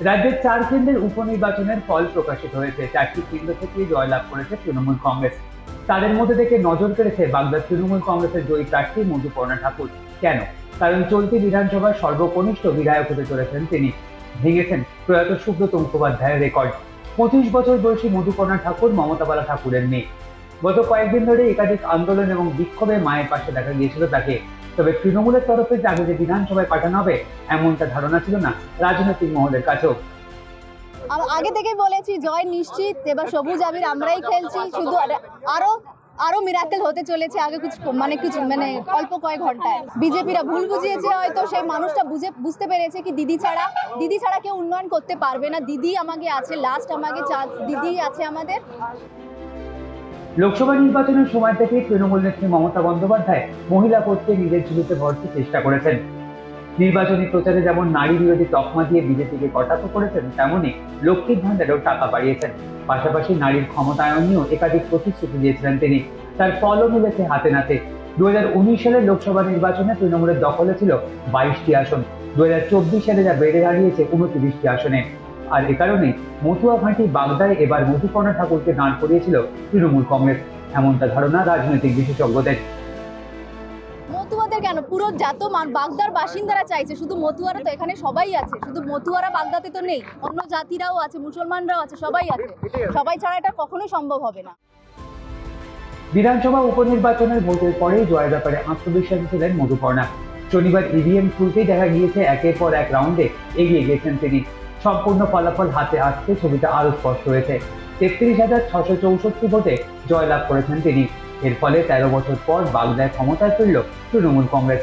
রাজ্যের চার কেন্দ্রের উপনির্বাচনের ফল প্রকাশিত হয়েছে। চারটি কেন্দ্র থেকে জয়লাভ করেছে তৃণমূল কংগ্রেস। তাদের মধ্যে থেকে নজর কেড়েছে বাগদার তৃণমূল কংগ্রেসের জয়ী প্রার্থী মধুপর্ণা ঠাকুর। কেন? কারণ চলতি বিধানসভার সর্বকনিষ্ঠ বিধায়ক হতে চলেছেন তিনি। ভেঙেছেন প্রয়াত সুব্রত মুখোপাধ্যায়ের রেকর্ড। পঁচিশ বছর বয়সী মধুপর্ণা ঠাকুর মমতাবালা ঠাকুরের মেয়ে। গত কয়েকদিন ধরে একাধিক আন্দোলন এবং বিক্ষোভে মায়ের পাশে দেখা গিয়েছিল তাকে। তবে তৃণমূলের তরফে তাকে যে বিধানসভায় পাঠানো হবে, এমনটা ধারণা ছিল না রাজনৈতিক মহলের কাছেও। আগে থেকেই বলেছি, জয় নিশ্চিত, এবার সবুজ আবির আমরাই খেলছি, শুধু আরও আরও মিরাকেল হতে চলেছে আগে কিছু মানে কিছু মানে অল্প কয়েক ঘন্টায়। বিজেপিরা ভুল বুঝিয়েছে হয়তো সেই মানুষটা বুঝে, বুঝতে পেরেছে কি দিদি ছাড়া দিদি ছাড়া কেউ উন্নয়ন করতে পারবে না, দিদি আমাকে আছে লাস্ট আমাকে চান্স, দিদি আছে আমাদের। লোকসভা নির্বাচনের সময় থেকেই তৃণমূল নেত্রী মমতা বন্দ্যোপাধ্যায় মহিলা ভোটকে নিজের ঝুলিতে ভরতে চেষ্টা করেছেন। নির্বাচনী প্রচারে যেমন নারী বিরোধী তকমা দিয়ে বিজেপিকে কটাক্ষ করেছেন, তেমনি লক্ষ্মীর ভান্ডারেও টাকা বাড়িয়েছেন পাশাপাশি নারীর ক্ষমতায়ন নিয়েও একাধিক প্রতিশ্রুতি দিয়েছিলেন তিনি। তার ফলও মিলেছে হাতে নাতে। দুই হাজার উনিশ সালের লোকসভা নির্বাচনে তৃণমূলের দখলে ছিল বাইশটি আসন। দুই হাজার চব্বিশ সালে যা বেড়ে দাঁড়িয়েছে উনত্রিশটি আসনে। আর এ কারণে মতুয়া ঘাঁটি বাগদায় এবার মধুপর্ণা ঠাকুরকে দাঁড় করিয়েছিল তৃণমূল কংগ্রেস। এমনটা ধারণা রাজনৈতিক বিশেষজ্ঞদের। মতুয়াদের কেন? পুরো মান- বাগদার বাসিন্দারা চাইছে শুধু মতুয়ারা তো এখানে সবাই আছে। শুধু মতুয়ারা বাগদাতে তো নেই অন্য জাতিরাও আছে মুসলমানরাও আছে সবাই আছে। সবাই ছাড়া এটা কখনোই সম্ভব হবে না। বিধানসভা উপনির্বাচনের ভোটের পরেই জয়ের ব্যাপারে আত্মবিশ্বাসী ছিলেন মধুপর্ণা। শনিবার ইভিএম খুলতেই দেখা গিয়েছে একের পর এক রাউন্ডে এগিয়ে গেছেন তিনি। সম্পূর্ণ ফলাফল হাতে আসতে ছবিটা আরও স্পষ্ট হয়েছে। তেত্রিশ হাজার ছশো চৌষট্টি ভোটে জয়লাভ করেছেন তিনি। এর ফলে তেরো বছর পর বাগদায় ক্ষমতায় ফিরল তৃণমূল কংগ্রেস।